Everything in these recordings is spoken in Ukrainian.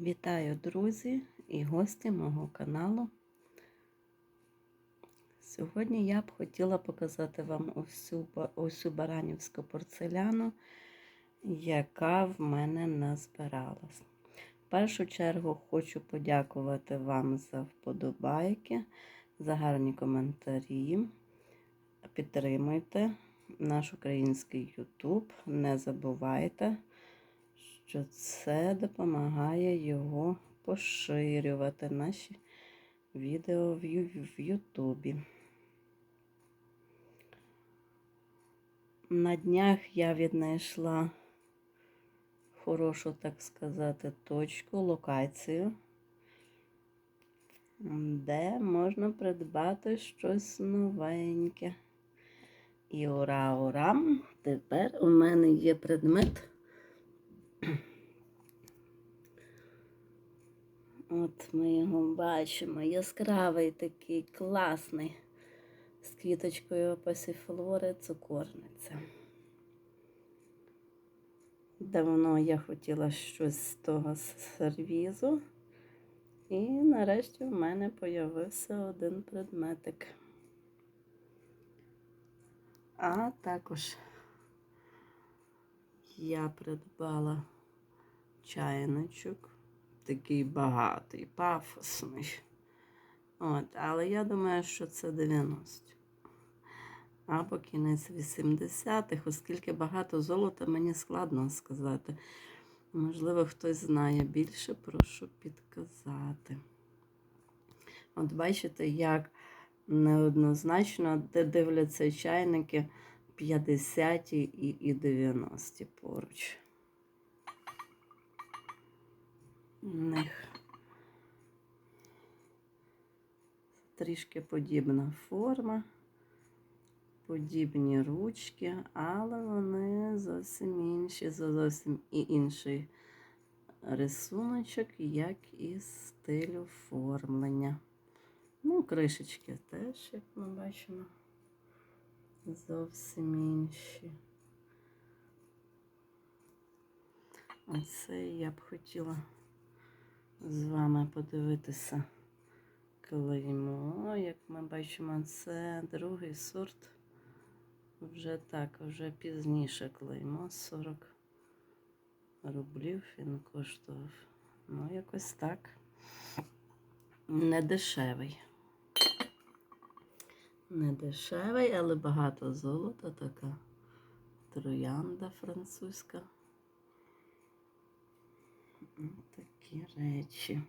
Вітаю, друзі і гості мого каналу. Сьогодні я б хотіла показати вам усю, усю баранівську порцеляну, яка в мене назбиралась. В першу чергу хочу подякувати вам за вподобайки, за гарні коментарі. Підтримуйте наш український YouTube. Не забувайте, що це допомагає його поширювати наші відео в Ютубі. На днях я віднайшла хорошу, так сказати, точку, локацію, де можна придбати щось новеньке. І ура, ура! Тепер у мене є предмет. От ми його бачимо. Яскравий такий класний з квіточкою пасіфлори цукорниця. Давно я хотіла щось з того сервізу. І нарешті в мене з'явився один предметик. А також я придбала чайничок, такий багатий, пафосний. От, але я думаю, що це 90. Або кінець 80-х, оскільки багато золота мені складно сказати. Можливо, хтось знає більше, прошу підказати. От бачите, як неоднозначно, де дивляться чайники 50 і, і 90 поруч. У них трішки подібна форма, подібні ручки, але вони зовсім інші, зовсім і інший рисуночок, як і стиль оформлення. Ну, кришечки теж, як ми бачимо, зовсім інші. Оце я б хотіла з вами подивитися клеймо. Як ми бачимо, це другий сорт. Вже так, вже пізніше клеймо 40 рублів він коштував. Ну, якось так. Не дешевий. Не дешевий, але багато золота така троянда французька. Такі речі.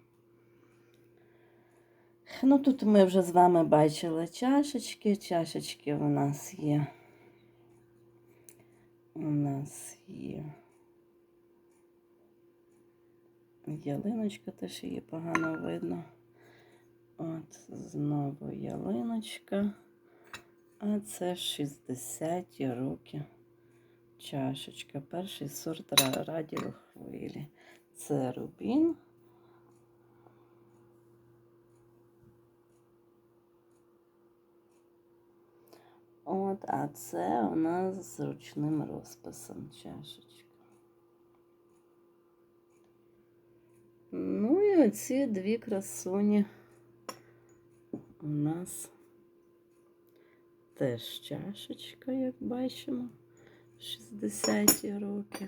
Ну, тут ми вже з вами бачили чашечки. Чашечки у нас є. У нас є. Ялиночка теж її погано видно. От, знову ялиночка. А це 60 роки. Чашечка. Перший сорт ра- радіохвилі. Це рубін. От, а це у нас з ручним розписом чашечка. Ну і оці дві красуні у нас теж чашечка, як бачимо, 60-ті роки.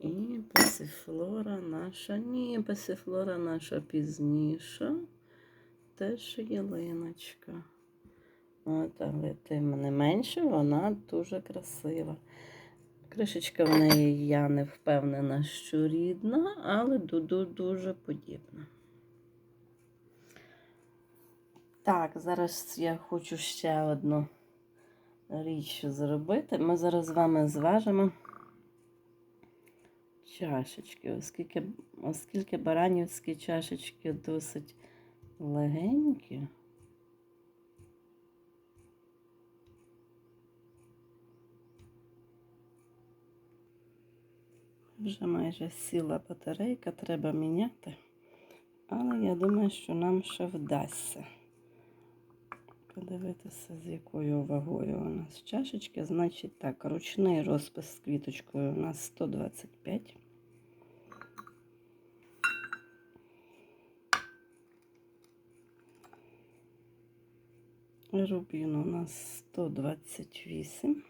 І пасифлора наша. Ні, пасифлора наша пізніша. Теж ялиночка. От, але тим не менше, вона дуже красива. Кришечка в неї я не впевнена, що рідна, але ду- дуже подібна. Так, зараз я хочу ще одну річ зробити. Ми зараз з вами зважимо чашечки, оскільки, оскільки баранівські чашечки досить легенькі. Вже майже сіла батарейка, треба міняти. Але я думаю, що нам ще вдасться подивитися, з якою вагою у нас чашечки. Значить, так, ручний розпис з квіточкою у нас 125. Рубін у нас 128.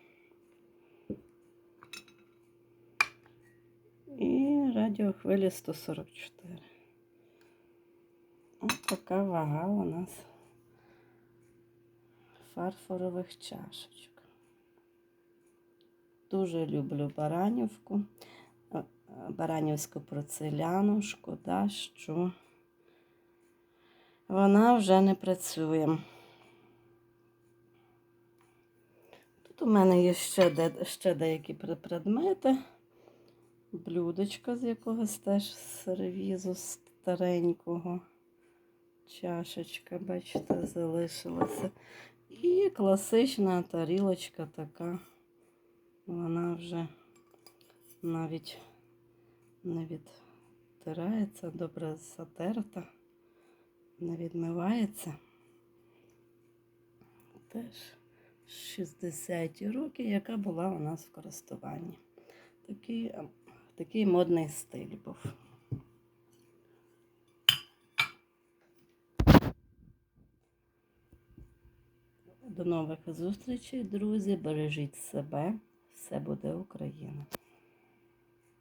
І радіохвилі 144. Ось така вага у нас фарфорових чашечок. Дуже люблю баранівку, е, баранівську порцеляну. Шкода, що вона вже не працює. Тут у мене є ще, де, ще деякі предмети. Блюдечко з якогось теж сервізу старенького. Чашечка, бачите, залишилася. І класична тарілочка така. Вона вже навіть не відтирається, добре затерта, не відмивається. Теж 60-ті роки, яка була у нас в користуванні. Такий, такий модний стиль був. До нових зустрічей, друзі. Бережіть себе. Все буде Україна.